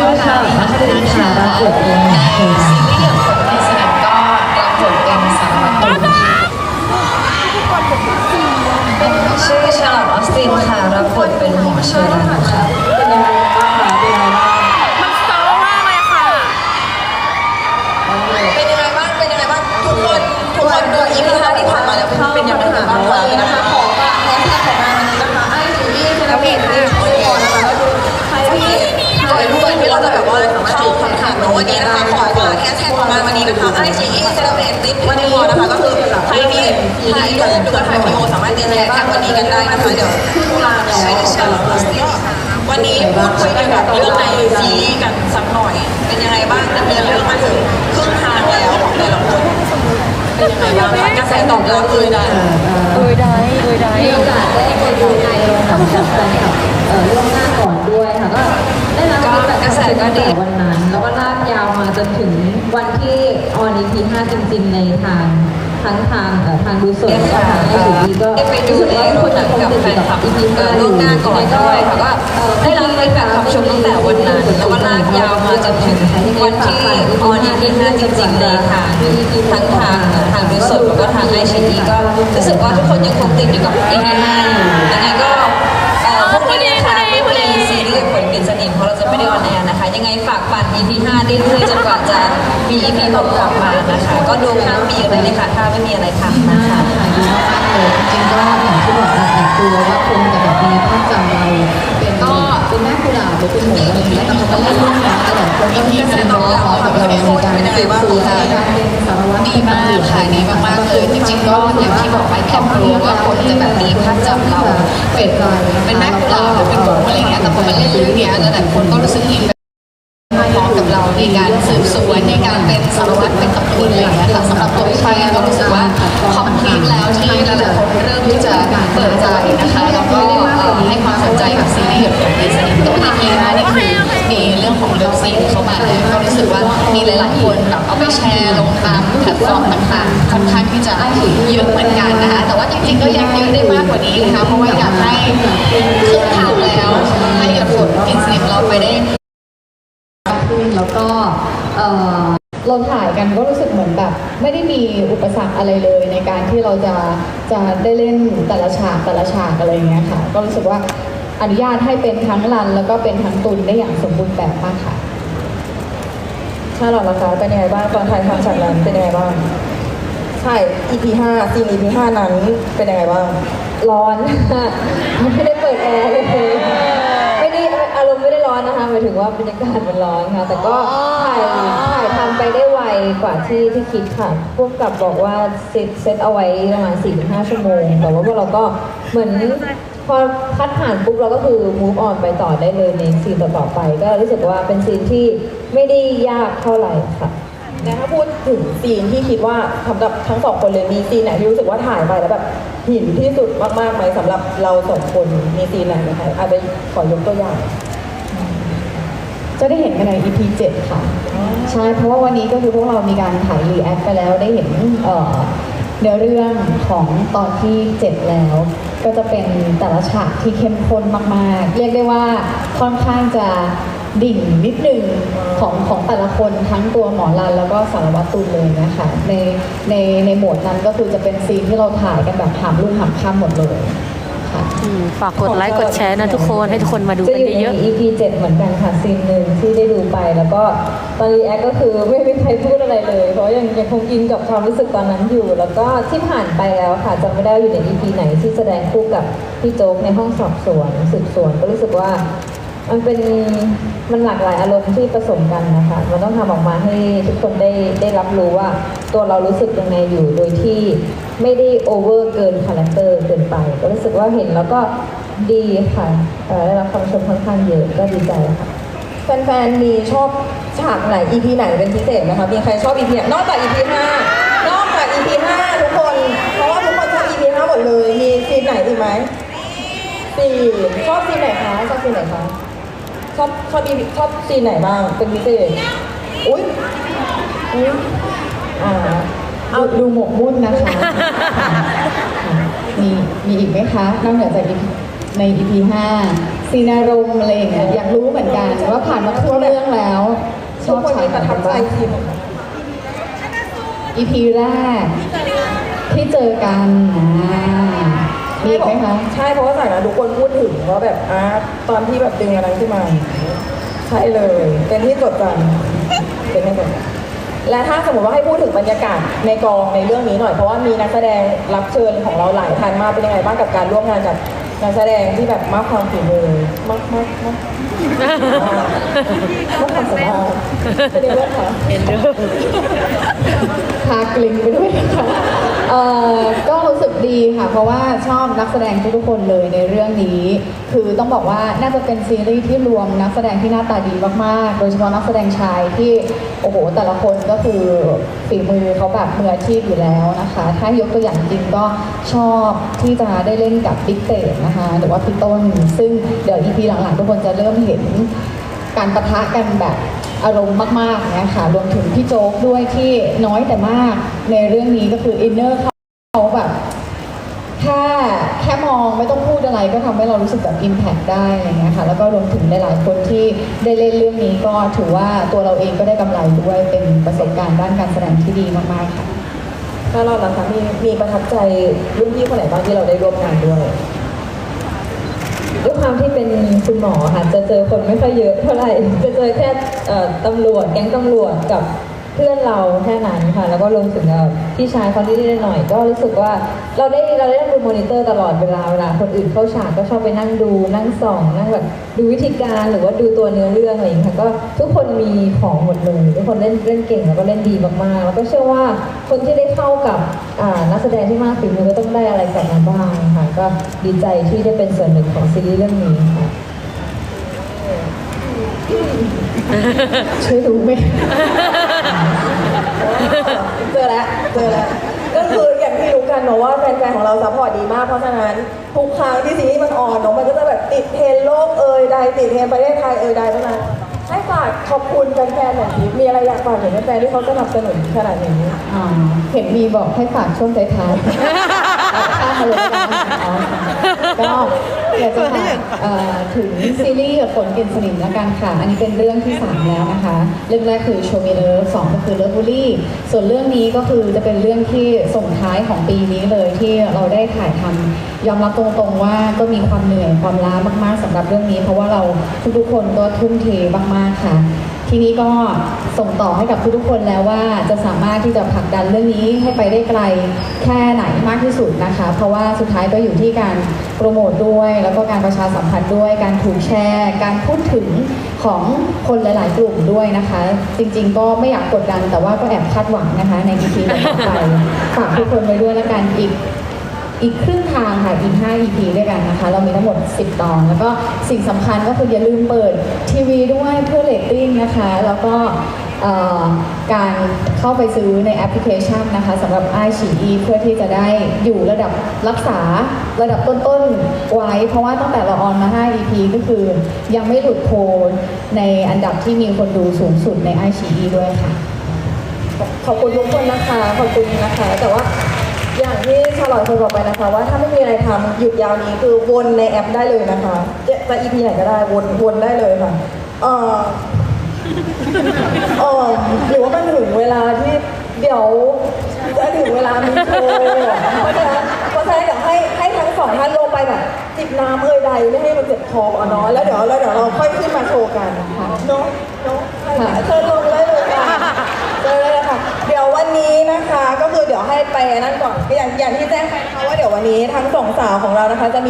นักแสดงค่ะรับบทเป็นคนซีรีส์เดี่ยวคนในสนามก็รับบทเป็นสารวัตรตูนชื่อชาลอตออสตินค่ะ รับบทเป็นหมอเชอร์ กคนที่เราจะแบบว่าเข้าคำถามของวันนี้นะคะ ขอฝากแฮชแท็กของงานวันนี้นะคะไอซีรีเซเลบริตี้วันนี้นะคะ ก็คือใครที่ถ่ายรูปหรือว่าถ่ายวิดีโอสามารถเรียนแฮชแท็กวันนี้กันได้นะคะเดี๋ยวทุกลาแล้ววันนี้พูดคุยเกี่ยวกับเรื่องในซีรีส์กันสักหน่อย เป็นยังไงบ้างดำเนินเรื่องมาถึงครึ่งทางแล้วของแต่ละคนเป็นยังไงบ้างคะกระแสตอบรับเลยนะเอยได้เอยได้มีโอกาสได้ไปดูในโรงหนังกับแฟนคลับเอ่อล่วงหน้าก่อนด้วยค่ะก็ แสก็ดีตั้งแต่วันนั้น แล้วก็ลากยาวมาจนถึงวันที่ออน EP 5จริงๆในทางทั้งทางเอ่อทางดูสดแล้วก็ทางไอซีก็ได้ไปดูในโรงหนังกับแฟนคลับ EP เอ่อ5ล่วงหน้าก่อนด้วยค่ะก็ได้รับฟีดแบ็กคำชมตั้งแต่วันนั้น แล้วก็ลากยาวมาจนถึงวันที่ออนอีพีห้าจริงๆเลยค่ะทั้งทางทางดูสดแล้วก็ทางไอชีก็รู้สึกว่าทุกคนยังคงติดอยู่กับอีพีห้าอยู่ยังไงก็ ปั่น EP 5เรื่อยๆจนกว่าจะมี EP 6กลับมานะคะ ก็ดูข้ามปีกันเลยค่ะถ้าไม่มีอะไรทำนะคะขายดีมากๆเลยจริงๆก็อย่างที่บอกแหละแอบกลัวว่าคนจะแบบมีภาพจำเราเป็นก็เป็นแม่กุหลาบหรือเป็นหมูอะไรอย่างเงี้ยแต่พอมาเล่นเรื่องนี้หลายคนก็มีการรอขอกับเราในการสืบสวนในการเป็นสารวัตรดีมากค่ะดีมากๆเลยจริงๆก็อย่างที่บอกไปแอบกลัวว่าคนจะแบบมีภาพจำเราเป็นเป็นแม่กุหลาบหรือเป็นหมูอะไรอย่างเงี้ยแต่พอมาเล่นเรื่องเนี้ยหลายๆคนก็รู้สึกอินไปพ ร้อมกับเราในการสืบสวนในการเป็นสารวัตรเป็นตำรวจอะไรอย่างเงี้ยค่ะสำหรับตัวพี่ไปก็รู้สึกว่าคอมพลีทแล้วที่หลายๆคนเริ่มที่จะเปิดใจนะคะแล้วก็ให้ความสนใจกับซีรีส์ของเดซนิตัว EP 5นี่คือมีเรื่องของเลิฟซีนเข้ามาแล้วก็รู้สึกว่ามีหลายๆคนแบบเอาไปแชร์ลงตามแพลตฟอร์มต่างๆค่อนข้างที่จะเยอะเหมือนกันนะคะแต่ว่าจริงๆก็ยังเยอะได้มากกว่านี้นะคะเพราะว่าอยากให้ครึ่งทางแล้วให้หยดฝนกินสนิมเราไปได้ ขึ้น แล้วก็เอ่อเราถ่ายกันก็รู้สึกเหมือนแบบ ไม่ได้มีอุปสรรคอะไรเลย ในการที่เราจะจะได้เล่นแต่ละฉากแต่ละฉากอะไรอย่างเงี้ยค่ะ ก็รู้สึกว่าอนุญาตให้เป็นทั้งรัน แล้วก็เป็นทั้งตุนได้อย่างสมบูรณ์แบบมากค่ะชาลอตราคาเป็นยังไงบ้างตอนถ่ายทำฉากนั้นเป็นยังไงบ้างใช่ EP 5ซีน EP 5นั้นเป็นยังไงบ้างร้อน ไม่ได้เปิดแอร์เลยไม่ได้อาร มณ์ไม่ได้ร้อนนะคะหมายถึงว่าบรรยากาศมันร้อนค่ะ แต่ก็ถ่ายถ่ายทำไปได้ไวกว่าที่ที่คิดค่ะพวกกับบอกว่าเซตเซตเอาไว้ประมาณ4-5ชั่วโมง แต่ว่าพวกเราก็เหมือนพอคัดผ่านปุ๊บเราก็คือ move on ไปต่อได้เลยในซีนต่อๆไป ก็รู้สึกว่าเป็นซีนที่ไม่ได้ยากเท่าไหร่ค่ะแต่ถ้าพูดถึงซีนที่คิดว่าสำหรับทั้งสองคนเลยมีซีนไหนที่รู้สึกว่าถ่ายไปแล้วแบบหินที่สุดมากๆไหมสำหรับเราสองคนมีซีนไหนไหมคะอาจจะขอยกตัวอย่าง จะได้เห็นกันใน EP 7 ค่ะ ใช่ เพราะว่าวันนี้ก็คือพวกเรามีการถ่ายรีแอคไปแล้วได้เห็นเอ่อเนื้อเรื่องของตอนที่ 7 แล้ว ก็จะเป็นแต่ละฉากที่เข้มข้นมากๆ เรียกได้ว่าค่อนข้างจะดิ่งนิดหนึ่งของของแต่ละคนทั้งตัวหมอรันแล้วก็สารวัตรตูนเลยนะคะในในในโหมดนั้นก็คือจะเป็นซีนที่เราถ่ายกันแบบหามรุ่งหามค่ำหมดเลยค่ะอืม ฝากกดไลค์กดแชร์นะทุกคนให้ทุกคนมาดูกันอยู่ในเยอะ EP 7เหมือนกันค่ะซีนหนึ่งที่ได้ดูไปแล้วก็ตอนรีแอคก็คือไม่มีใครพูดอะไรเลย เพราะยังยังคงอินกับความรู้สึกตอนนั้นอยู่ แล้วก็ที่ผ่านไปแล้วค่ะจำไม่ได้อยู่ใน EP ไหนที่แสดงคู่กับพี่โจ๊กในห้องสอบสวนสืบสวนก็รู้สึกว่า มันเป็นมันหลากหลายอารมณ์ที่ผสมกันนะคะมันต้องทำออกมาให้ทุกคนได้ได้รับรู้ว่าตัวเรารู้สึกยังไงอยู่โดยที่ ไม่ได้โอเวอร์เกินคาแรคเตอร์เกินไป ก็รู้สึกว่าเห็นแล้วก็ดีค่ะได้รับคำชมค่อนข้างเยอะก็ดีใจค่ะแฟนๆ มีชอบฉากไหน EP ไหนเป็นพิเศษไหมคะ มีใครชอบ EP ไหนนอกจาก EP 5นอกจาก EP 5ทุกคน เพราะว่าทุกคนชอบ EP 5หมดเลย มีซีนไหนอีกไหมสี่ชอบซีนไหนคะ ชอบซีนไหนคะ ชอบชอบ EP ชอบซีนไหนบ้าง เป็นพิเศษ อุ้ยอุ้ยอ่า เอาดูหมกมุ่นนะคะ มีมีอีกไหมคะนอกเหนือจาก EP ใน EP 5ซีนอารมณ์อะไรอย่างเงี้ยอยากรู้เหมือนกันว่าผ่านมาทั่วเรื่องแล้วทีม EP แรกที่เจอกันอ่ามีอีกไหมคะใช่เพราะว่าสายนะทุกคนพูดถึงว่าแบบอะตอนที่แบบดึงอะไรขึ้นมา ใช่เลย เป็นที่จดจำเป็นที่จดจำ และถ้าสมมติว่าให้พูดถึงบรรยากาศในกองในเรื่องนี้หน่อย เพราะว่ามีนักแสดงรับเชิญของเราหลายท่านมากเป็นยังไงบ้างกับการร่วมงานกับนักแสดงที่แบบมากความฝีมือมากมากมากมากความสามารถเป็นยังไงบ้างคะ เห็นด้วยพากลิงไปด้วยนะคะเอ่อก็รู้สึกดีค่ะ เพราะว่าชอบนักแสดงทุกๆคนเลยในเรื่องนี้ คือต้องบอกว่าน่าจะเป็นซีรีส์ที่รวมนักแสดงที่หน้าตาดีมากๆ โดยเฉพาะนักแสดงชายที่โอ้โหแต่ละคนก็คือฝีมือเขาแบบมืออาชีพอยู่แล้วนะคะ ถ้ายกตัวอย่างจริงก็ชอบที่จะได้เล่นกับบิ๊กเตดนะคะหรือว่าพี่ต้นซึ่งเดี๋ยว EP หลังๆทุกคนจะเริ่มเห็นการประทะกันแบบ อารมณ์มากๆเนะคะรวมถึงพี่โจ๊กด้วยที่น้อยแต่มากในเรื่องนี้ก็คืออินเนอร์เขาเขาแบบแค่แค่มองไม่ต้องพูดอะไรก็ทำให้เรารู้สึกแบบอิมแพคได้อะไรเงี้ยค่ะแล้วก็รวมถึงหลายๆคนที่ได้เล่นเรื่องนี้ก็ถือว่าตัวเราเองก็ได้กำไรด้วยเป็นประสบการณ์ด้านการแสดงที่ดีมากๆค่ะถ้าเราล่ะคะมีมีประทับใจรุ่นพี่คนไหนบ้างที่เราได้ร่วมงานด้วย ด้วยความที่เป็นคุณหมอค่ะ จะเจอคนไม่ค่อยเยอะเท่าไหร่ จะเจอแค่ตำรวจแก๊งตำรวจกับ เพื่อนเราแค่นั้นค่ะ แล้วก็รวมถึงพี่ชายเขาที่ได้หน่อย ก็รู้สึกว่าเราได้เราได้ดูมอนิเตอร์ตลอดเวลาเวลาคนอื่นเข้าฉากก็ชอบไปนั่งดูนั่งส่อง นั่งแบบดูวิธีการหรือว่าดูตัวเนื้อเรื่องอะไรอย่างเงี้ยค่ะก็ทุกคนมีของหมดเลยทุกคนเล่นเล่นเก่งแล้วก็เล่นดีมากๆ แล้วก็เชื่อว่าคนที่ได้เข้ากับนักแสดงที่มากฝีมือก็ต้องได้อะไรกลับมาบ้างค่ะก็ดีใจที่ได้เป็นส่วนหนึ่งของซีรีส์เรื่องนี้ค่ะ ช่วยดูไหมเจอแล้วเจอแล้วก็คืออย่างที่รู้กันเนาะว่าแฟนๆของเราซัพพอร์ตดีมากเพราะฉะนั้นทุกครั้งที่ซีรีส์มันออนเนาะมันก็จะแบบติดเทรนด์โลกเอ่ยใดติดเทรนด์ประเทศไทยเอ่ยใดเพราะฉะนั้นให้ฝากขอบคุณแฟนๆหน่อยสิมีอะไรอยากฝากถึงแฟนๆที่เขาสนับสนุนขนาดนี้อ่าเห็นมีบอกให้ฝากช่วงท้ายๆข้ามมาเลย ก็ได้อ๋ยากจะฝากเอ่อถึงซีรีส์กับฝนกณฑ์สนิมละกันค่ะ อันนี้เป็นเรื่องที่ 3 แล้วนะคะ เรื่องแรกคือโชมิเลอร์สองก็คือเลิฟบูลี่ ส่วนเรื่องนี้ก็คือจะเป็นเรื่องที่ส่งท้ายของปีนี้เลยที่เราได้ถ่ายทำยอมรับตรงๆว่าก็มีความเหนื่อยความล้ามากๆสำหรับเรื่องนี้ เพราะว่าเราทุกๆคนก็ทุ่มเทมากๆค่ะ ทีนี้ก็ส่งต่อให้กับทุกๆคนแล้วว่าจะสามารถที่จะผลักดันเรื่องนี้ให้ไปได้ไกลแค่ไหนมากที่สุดนะคะ เพราะว่าสุดท้ายก็อยู่ที่การโปรโมทด้วย แล้วก็การประชาสัมพันธ์ด้วย การถูกแชร์ การพูดถึงของคนหลาย ๆ กลุ่มด้วยนะคะ จริง ๆ ก็ไม่อยากกดดันแต่ว่าก็แอบคาดหวังนะคะ ใน EP ต่อไปฝากทุกคนไว้ด้วยและกันอีกอีกครึ่งทางค่ะ อีก 5 EP ด้วยกันนะคะ เรามีทั้งหมด 10 ตอน แล้วก็สิ่งสำคัญก็คืออย่าลืมเปิดทีวีด้วย นะคะ แล้วก็การเข้าไปซื้อในแอปพลิเคชันนะคะสำหรับ i อ e เพื่อที่จะได้อยู่ระดับรักษาระดับต้นๆไว้ เพราะว่าตั้งแต่เราออนมา 5 EP ก็คือยังไม่หลุดโพลในอันดับที่มีคนดูสูงสุดใน i อ e ด้วยค่ะ ขอบคุณทุกคนนะคะ ขอบคุณนะคะ แต่ว่าอย่างที่ชาลอตเคยบอกไปนะคะ ว่าถ้าไม่มีอะไรทำหยุดยาวนี้คือวนในแอปได้เลยนะคะจะจะอีพีไหนก็ได้วนวนได้เลยค่ะเออ เออหรือว่ามันถึงเวลาที่เดี๋ยวจะถึงเวลามีโชว์เพราะฉะนั้นเพราะฉะนั้นเดี๋ยวให้ให้ทั้งสองท่านลงไปแบบจิบน้ำเอ่ยใดไม่ให้มันเจ็บคออะเนาะแล้วเดี๋ยวแล้วเดี๋ยวเราค่อยขึ้นมาโชว์กันเนาะเนาะเชิญลงได้เลยค่ะเจอเลยนะคะเดี๋ยววันนี้นะคะก็คือเดี๋ยวให้ไปนั่นก่อนอย่างอย่างที่แจ้งไปนะคะว่าเดี๋ยววันนี้ทั้งสองสาวของเรานะคะจะมี